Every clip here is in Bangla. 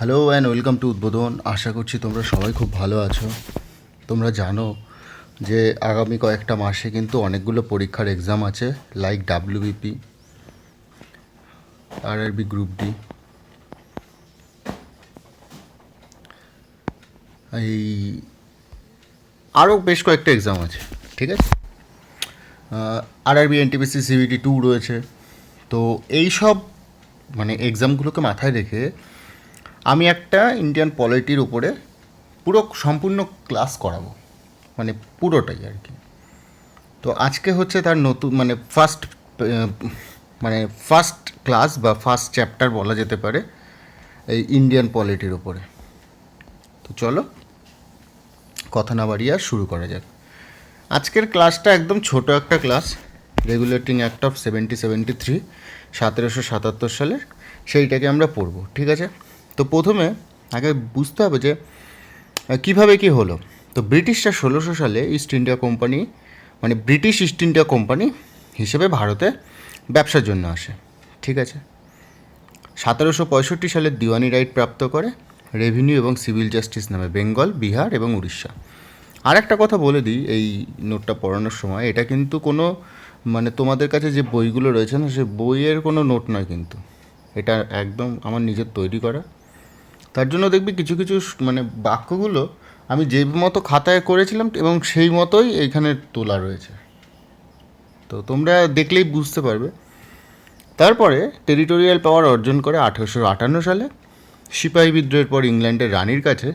হ্যালো অ্যান্ড ওয়েলকাম টু উদ্বোধন আশা করছি তোমরা সবাই খুব ভালো আছো। তোমরা জানো যে আগামী কয়েকটা মাসে কিন্তু অনেকগুলো পরীক্ষার এক্সাম আছে like WBP RRB group D এই আরও বেশ কয়েকটা এক্সাম আছে, ঠিক আছে? আরআরবি এনটিপিসি সিবিটি টু রয়েছে। তো এই সব মানে এক্সামগুলোকে মাথায় রেখে আমি একটা ইন্ডিয়ান পলিটির উপরে পুরো সম্পূর্ণ ক্লাস করাবো। মানে পুরোটাই আর কি। তো আজকে হচ্ছে তার নতুন মানে ফার্স্ট মানে ফার্স্ট ক্লাস বা ফার্স্ট চ্যাপ্টার বলা যেতে পারে এই ইন্ডিয়ান পলিটির উপরে। তো চলো, কথা না বাড়িয়ে আর শুরু করা যাক। আজকের ক্লাসটা একদম ছোট একটা class regulating act of seventy seventy three সতেরোশো সাতাত্তর সালের, সেইটাকে আমরা পড়ব, ঠিক আছে? তো প্রথমে আগে বুঝতে হবে যে কীভাবে কি হলো? তো ব্রিটিশরা ষোলোশো সালে ইস্ট ইন্ডিয়া কোম্পানি মানে ব্রিটিশ ইস্ট ইন্ডিয়া কোম্পানি হিসেবে ভারতে ব্যবসার জন্য আসে। ঠিক আছে? সতেরোশো পঁয়ষট্টি সালে দিওয়ানি রাইট প্রাপ্ত করে রেভিনিউ এবং সিভিল জাস্টিস নামে বেঙ্গল বিহার এবং উড়িষ্যা। আর একটা কথা বলে দিই, এই নোটটা পড়ানোর সময়। এটা কিন্তু কোনো মানে তোমাদের কাছে যে বইগুলো রয়েছে না, সে বইয়ের কোনো নোট নয় কিন্তু। এটা একদম আমার নিজের তৈরি করা। তার জন্য দেখবি কিছু কিছু মানে বাক্যগুলো আমি যে মতো খাতায় করেছিলাম এবং সেই মতোই এখানে তোলা রয়েছে। তো তোমরা দেখলেই বুঝতে পারবে। তারপরে টেরিটোরিয়াল পাওয়ার অর্জন করে আঠেরোশো আটান্ন সালে সিপাহী বিদ্রোহের পর ইংল্যান্ডের রানীর কাছে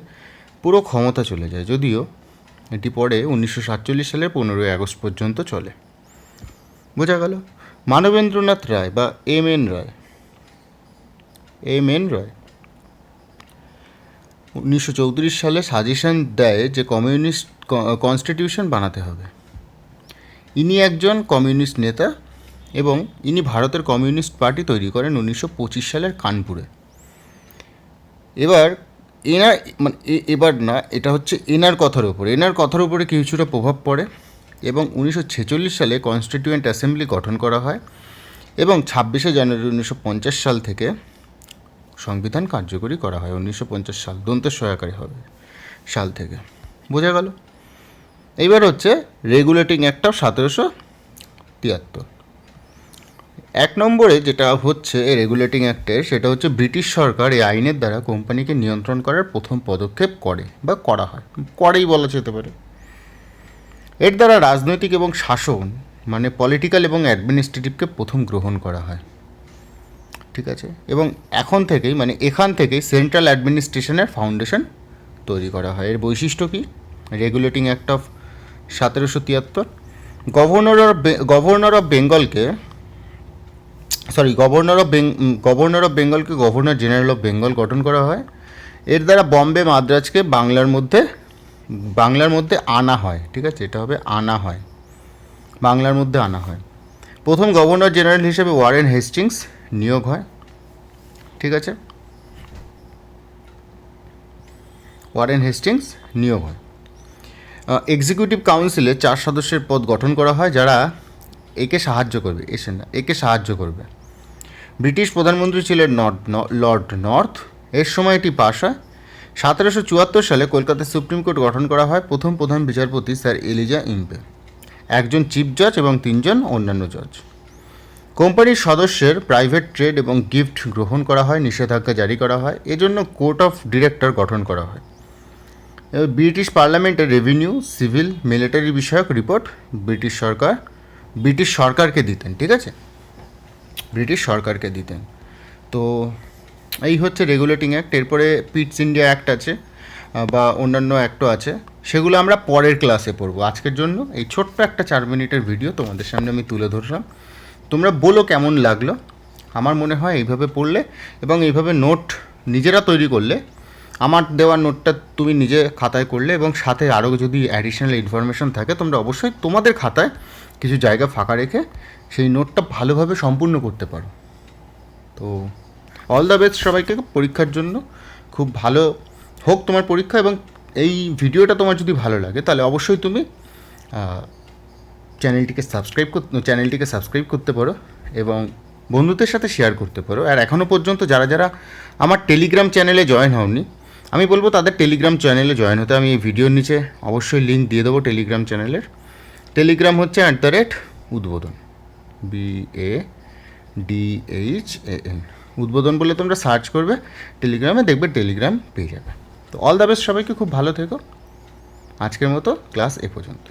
পুরো ক্ষমতা চলে যায়, যদিও এটি পরে উনিশশো সাতচল্লিশ সালের পনেরোই আগস্ট পর্যন্ত চলে। বোঝা গেল? মানবেন্দ্রনাথ রায় বা M N Roy. M N Roy উনিশশো চৌত্রিশ সালে সাজেশন দেয় যে কমিউনিস্ট কনস্টিটিউশন বানাতে হবে। ইনি একজন কমিউনিস্ট নেতা এবং ইনি ভারতের কমিউনিস্ট পার্টি তৈরি করেন উনিশশো পঁচিশ সালের কানপুরে। এবার এনার মানে এবার না, এটা হচ্ছে এনার কথার উপরে। এনার কথার উপরে কিছুটা প্রভাব পড়ে এবং উনিশশো ছেচল্লিশ সালে কনস্টিটিউয়েন্ট অ্যাসেম্বলি গঠন করা হয় এবং ছাব্বিশে জানুয়ারি উনিশশো পঞ্চাশ সাল থেকে সংবিধান কার্যকরী করা হয়, উনিশশো পঞ্চাশ সাল দন্তের সহায়কারী হবে, সাল থেকে। বোঝা গেল? এইবার হচ্ছে রেগুলেটিং অ্যাক্ট সতেরোশো তিয়াত্তর। এক নম্বরে যেটা হচ্ছে রেগুলেটিং অ্যাক্টের সেটা হচ্ছে ব্রিটিশ সরকার এই আইনের দ্বারা কোম্পানিকে নিয়ন্ত্রণ করার প্রথম পদক্ষেপ করে বা করা হয়। করেই বলা যেতে পারে। এর দ্বারা রাজনৈতিক এবং শাসন মানে পলিটিক্যাল এবং অ্যাডমিনিস্ট্রেটিভকে প্রথম গ্রহণ করা হয়। ঠিক আছে? এবং এখন থেকেই মানে এখান থেকেই সেন্ট্রাল অ্যাডমিনিস্ট্রেশনের ফাউন্ডেশন তৈরি করা হয়। এর বৈশিষ্ট্য কী? রেগুলেটিং অ্যাক্ট অফ সতেরোশো তিয়াত্তর। গভর্নর অফ গভর্নর অফ বেঙ্গলকে সরি গভর্নর অফ বেং গভর্নর অফ বেঙ্গলকে গভর্নর জেনারেল অফ বেঙ্গল গঠন করা হয়। এর দ্বারা বম্বে মাদ্রাজকে বাংলার মধ্যে বাংলার মধ্যে আনা হয়। ঠিক আছে? এটা হবে আনা হয়। বাংলার মধ্যে আনা হয়। প্রথম গভর্নর জেনারেল হিসেবে ওয়ারেন হেস্টিংস নিয়োগ হয়। ঠিক আছে? ওয়ারেন হেস্টিংস নিয়োগ হয়। এক্সিকিউটিভ কাউন্সিলে চার সদস্যের পদ গঠন করা হয় যারা একে সাহায্য করবে। এসে না, একে সাহায্য করবে। ব্রিটিশ প্রধানমন্ত্রী ছিলেন নর্থ, লর্ড নর্থ। এর সময় এটি পাশ হয়। সতেরোশো চুয়াত্তর সালে কলকাতা সুপ্রিম কোর্ট গঠন করা হয় প্রথম প্রধান বিচারপতি স্যার এলিজা ইম্পে। একজন চিফ জজ এবং তিনজন অন্যান্য জজ। কোম্পানির সদস্যের প্রাইভেট ট্রেড এবং গিফট গ্রহণ করা হয়, নিষেধাজ্ঞা জারি করা হয়, এজন্য কোর্ট অফ ডিরেক্টর গঠন করা হয়। ব্রিটিশ পার্লামেন্টের রেভিনিউ, সিভিল, মিলিটারি বিষয়ক রিপোর্ট ব্রিটিশ সরকার, ব্রিটিশ সরকারকে দিতেন, ঠিক আছে? ব্রিটিশ সরকারকে দিতেন। তো এই হচ্ছে রেগুলেটিং অ্যাক্ট, এরপরে পিটস ইন্ডিয়া অ্যাক্ট আছে বা অন্যান্য অ্যাক্টও আছে, সেগুলো আমরা পরের ক্লাসে পড়ব। আজকের জন্য এই ছোট্ট একটা চার মিনিটের ভিডিও তোমাদের সামনে আমি তুলে ধরলাম। তোমরা বলো কেমন লাগল? আমার মনে হয় এইভাবে পড়লে এবং এইভাবে নোট নিজেরা তৈরি করলে, আমার দেওয়া নোটটা তুমি নিজে খাতায় করলে এবং সাথে আরও যদি অ্যাডিশনাল ইনফরমেশন থাকে, তোমরা অবশ্যই তোমাদের খাতায় কিছু জায়গা ফাঁকা রেখে সেই নোটটা ভালোভাবে সম্পূর্ণ করতে পারো। তো অল দ্য বেস্ট সবাইকে পরীক্ষার জন্য। খুব ভালো হোক তোমার পরীক্ষা এবং এই ভিডিওটা তোমার যদি ভালো লাগে, তাহলে অবশ্যই তুমি চ্যানেলটিকে সাবস্ক্রাইব চ্যানেলটিকে সাবস্ক্রাইব করতে পারো এবং বন্ধুদের সাথে শেয়ার করতে পারো। আর এখনও পর্যন্ত যারা যারা আমার টেলিগ্রাম চ্যানেলে জয়েন হওনি, আমি বলব তাদের টেলিগ্রাম চ্যানেলে জয়েন হতে। আমি এই ভিডিওর নিচে অবশ্যই লিঙ্ক দিয়ে দেবো টেলিগ্রাম চ্যানেলের টেলিগ্রাম হচ্ছে অ্যাট দ্য রেট উদ্বোধন। B A D H A N উদ্বোধন বলে তোমরা সার্চ করবে টেলিগ্রামে দেখবে টেলিগ্রাম পেয়ে যাবে। তো অল দ্য বেস্ট সবাইকে, খুব ভালো থেকো। আজকের মতো ক্লাস এ পর্যন্ত।